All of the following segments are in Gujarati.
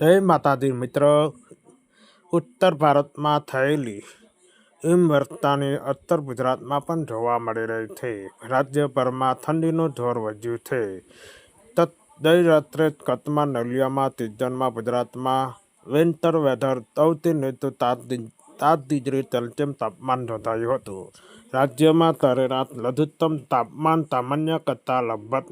જય માતાજી મિત્ર. ઉત્તર ભારતમાં થયેલી હિમવર્ષાની ઉત્તર ગુજરાતમાં પણ જોવા મળી રહી છે. રાજ્યભરમાં ઠંડીનું જોર વધ્યું છે. તત ગઈ રાત્રે કચ્છમાં નલિયામાં તિજનમાં ગુજરાતમાં વિન્ટર વેધર સૌથી નીચું તાત ડિગ્રી સેલ્સિયમ તાપમાન નોંધાયું હતું. રાજ્યમાં સરેરાશ લઘુત્તમ તાપમાન સામાન્ય કરતાં લગભગ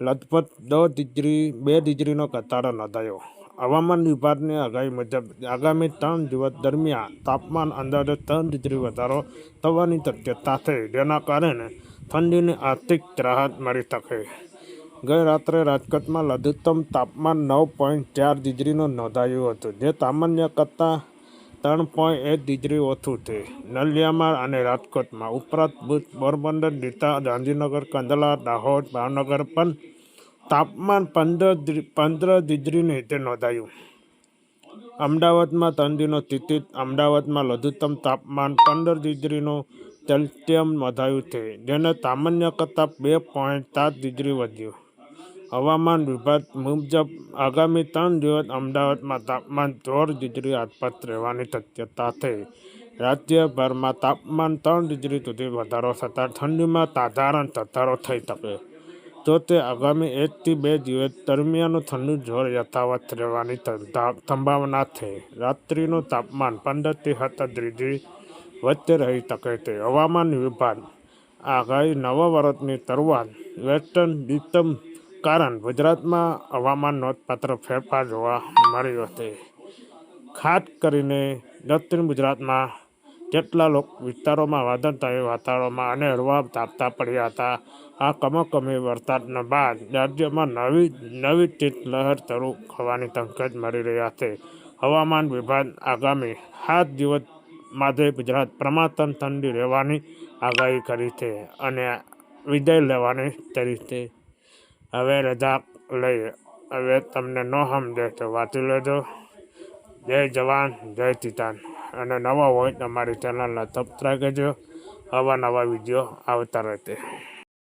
લગભગ દસ ડિગ્રી બે ડિગ્રીનો ઘટાડો નોંધાયો. હવામાન વિભાગની આગાહી મુજબ, આગામી ત્રણ દિવસ દરમિયાન તાપમાન અંદાજે ત્રણ ડિગ્રી વધારો થવાની શક્યતા છે. જેના કારણે ઠંડીની આર્થિક રાહત મળી શકે. ગઈ રાત્રે રાજકોટમાં લઘુત્તમ તાપમાન નવ પોઈન્ટ ચાર ડિગ્રીનું નોંધાયું હતું, જે સામાન્ય કરતાં ત્રણ પોઈન્ટ એક ડિગ્રી ઓછું છે. નલિયામાં અને રાજકોટમાં ઉપરાંત ભુજ પોરબંદર ડીસા ગાંધીનગર, કંડલા, દાહોદ, ભાવનગર પણ તાપમાન પંદર પંદર ડિગ્રીને નીચે નોંધાયું. અમદાવાદમાં ઠંડીનો સ્થિતિ, અમદાવાદમાં લઘુત્તમ તાપમાન પંદર ડિગ્રીનો સેલ્સિયમ નોંધાયું છે, જેને સામાન્ય કરતાં બે પોઈન્ટ સાત ડિગ્રી વધ્યું. હવામાન વિભાગ મુજબ આગામી ત્રણ દિવસ અમદાવાદમાં તાપમાન સોળ ડિગ્રી આસપાસ રહેવાની શક્યતા છે. રાજ્યભરમાં તાપમાન ત્રણ ડિગ્રી સુધી વધારો થતાં ઠંડીમાં સાધારણ ઘટાડો થઈ શકે. તો તે આગામી એકથી બે દિવસ દરમિયાન ઠંડુ જોર યથાવત રહેવાની સંભાવના છે. રાત્રિનું તાપમાન પંદરથી સત્તર ડિગ્રી વચ્ચે રહી શકે છે. હવામાન વિભાગ આગાહી નવા વર્ષની શરૂઆત વેસ્ટર્ન ડિસ્ટર્બ કારણ ગુજરાતમાં હવામાન નોંધપાત્ર ફેરફાર જોવા મળ્યો છે. ખાસ કરીને દક્ષિણ ગુજરાતમાં કેટલા લોક વિસ્તારોમાં વાદળછાયું વાતાવરણમાં અને હળવા તાપતા પડ્યા હતા. આ કમોકમી વરસાદના બાદ રાજ્યમાં નવી નવી શીતલહેર શરૂ થવાની સંકેત મળી રહ્યા છે. હવામાન વિભાગ આગામી સાત દિવસ માટે ગુજરાત પ્રમાતન ઠંડી રહેવાની આગાહી કરી છે અને વિદાય લેવાની કરી છે. હવે રજા લઈ હવે તમને ન સમજે તો વાંચી લેજો. જય જવાન, જય કિસાન. અને નવા હોય તો અમારી ચેનલને સબસ્ક્રાઈબ કરજો. આવા નવા વીડિયો આવતા રહેશે.